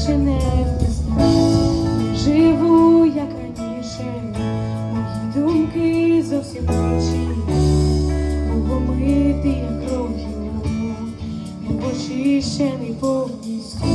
більше не впізнаю, живу, як раніше, мої думки зовсім інші, Богомити, як рогів, не почищений повністю.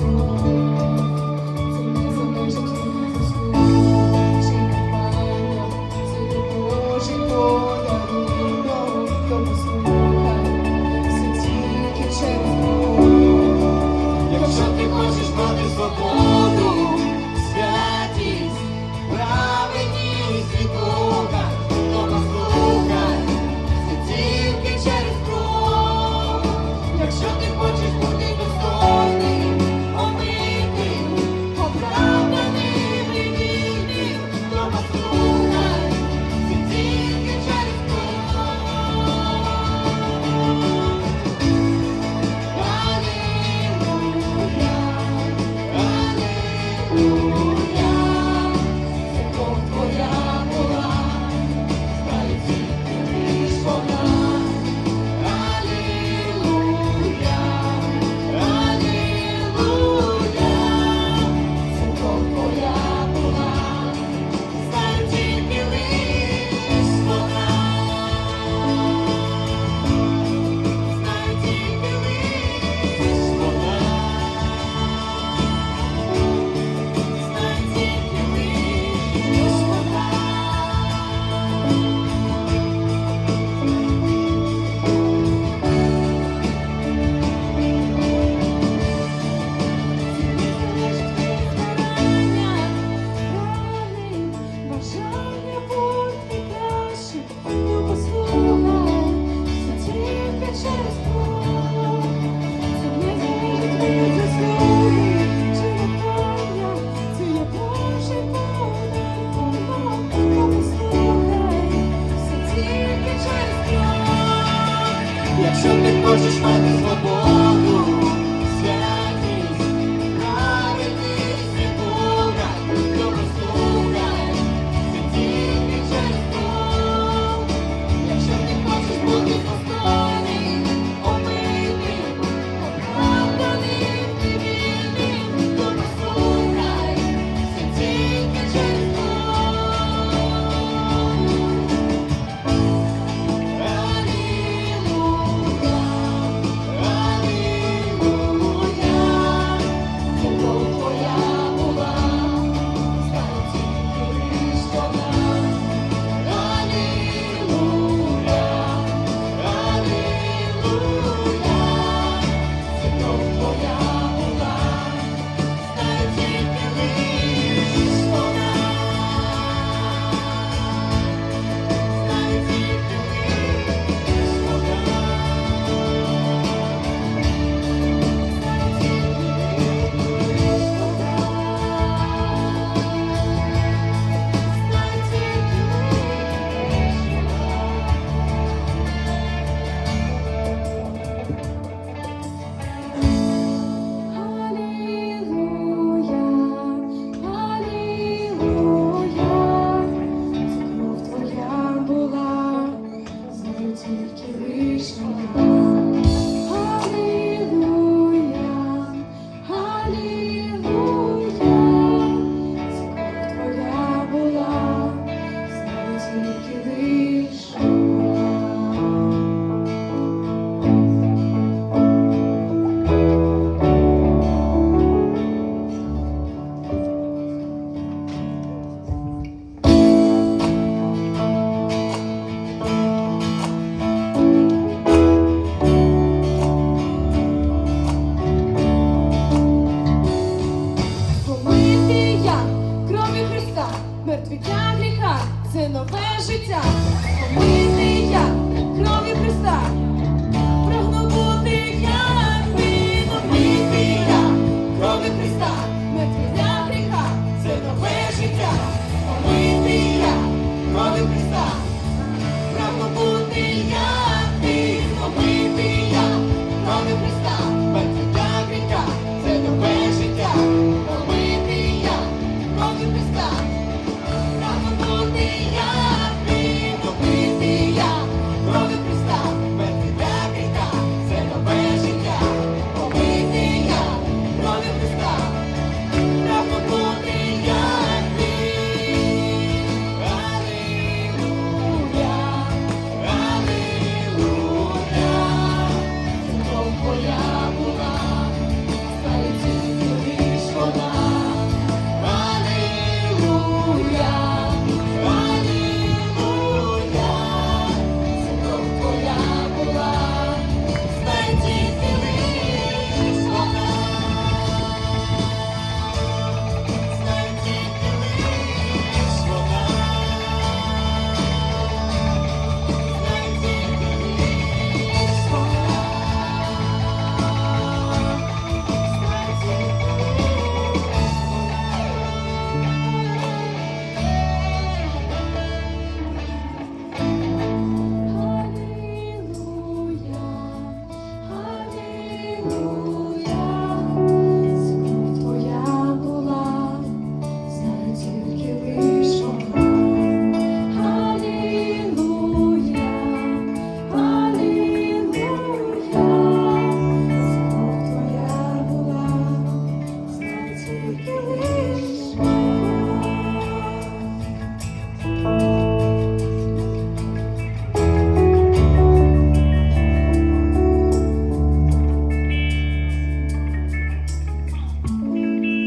Thank you.